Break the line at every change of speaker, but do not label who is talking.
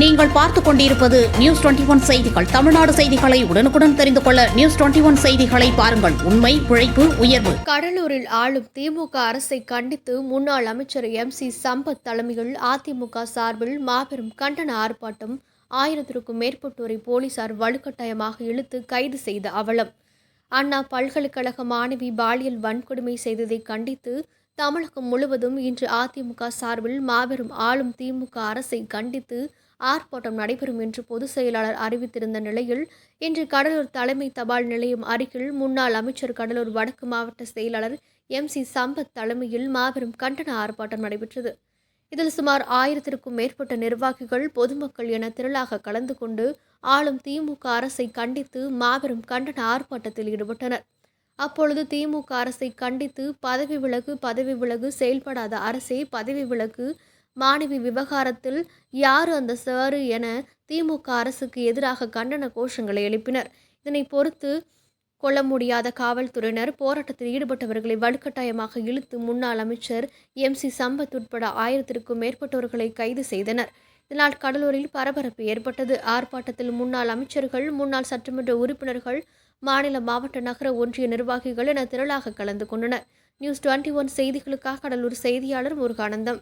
நீங்கள் பார்த்துக் கொண்டிருப்பது நியூஸ் டுவெண்டி ஒன் செய்திகள். தமிழ்நாடு செய்திகளை உடனுக்குடன் தெரிந்து கொள்ள நியூஸ் டுவெண்டி ஒன் செய்திகளை பாருங்கள். உண்மை உழைப்பு உயர்வு.
கடலூரில் ஆளும் திமுக அரசை கண்டித்து முன்னாள் அமைச்சர் எம் சி சம்பத் தலைமையில் அதிமுக சார்பில் மாபெரும் கண்டன ஆர்ப்பாட்டம் ஆயிரத்திற்கும் மேற்பட்டோரை போலீசார் வலுக்கட்டாயமாக இழுத்து கைது செய்த அவலம். அண்ணா பல்கலைக்கழக மாணவி பாலியல் வன்கொடுமை செய்ததை கண்டித்து தமிழகம் முழுவதும் இன்று அதிமுக சார்பில் மாபெரும் ஆளும் திமுக அரசை கண்டித்து ஆர்ப்பாட்டம் நடைபெறும் என்று பொதுச் செயலாளர் அறிவித்திருந்த நிலையில் இன்று கடலூர் தலைமை தபால் நிலையம் அருகில் முன்னாள் அமைச்சர் கடலூர் வடக்கு மாவட்ட செயலாளர் எம். சி. சம்பத் தலைமையில் மாபெரும் கண்டன ஆர்ப்பாட்டம் நடைபெற்றது. இதில் சுமார் ஆயிரத்திற்கும் மேற்பட்ட நிர்வாகிகள் பொதுமக்கள் என திரளாக கலந்து கொண்டு ஆளும் திமுக அரசை கண்டித்து மாபெரும் கண்டன ஆர்ப்பாட்டத்தில் ஈடுபட்டனர். அப்பொழுது திமுக அரசை கண்டித்து பதவி விலகு பதவி விலகு செயல்படாத அரசே பதவி விலகு மாணவி விவகாரத்தில் யாரு அந்த சாரு என திமுக அரசுக்கு எதிராக கண்டன கோஷங்களை எழுப்பினர். இதனை பொறுத்து கொள்ள முடியாத காவல்துறையினர் போராட்டத்தில் ஈடுபட்டவர்களை வலுக்கட்டாயமாக இழுத்து முன்னாள் அமைச்சர் எம். சி. சம்பத் உட்பட ஆயிரத்திற்கும் மேற்பட்டவர்களை கைது செய்தனர். இதனால் கடலூரில் பரபரப்பு ஏற்பட்டது. ஆர்ப்பாட்டத்தில் முன்னாள் அமைச்சர்கள் முன்னாள் சட்டமன்ற உறுப்பினர்கள் மாநில மாவட்ட நகர ஒன்றிய நிர்வாகிகள் என திரளாக கலந்து கொண்டனர். நியூஸ் டுவெண்ட்டி ஒன் செய்திகளுக்காக கடலூர் செய்தியாளர் முருகானந்தம்.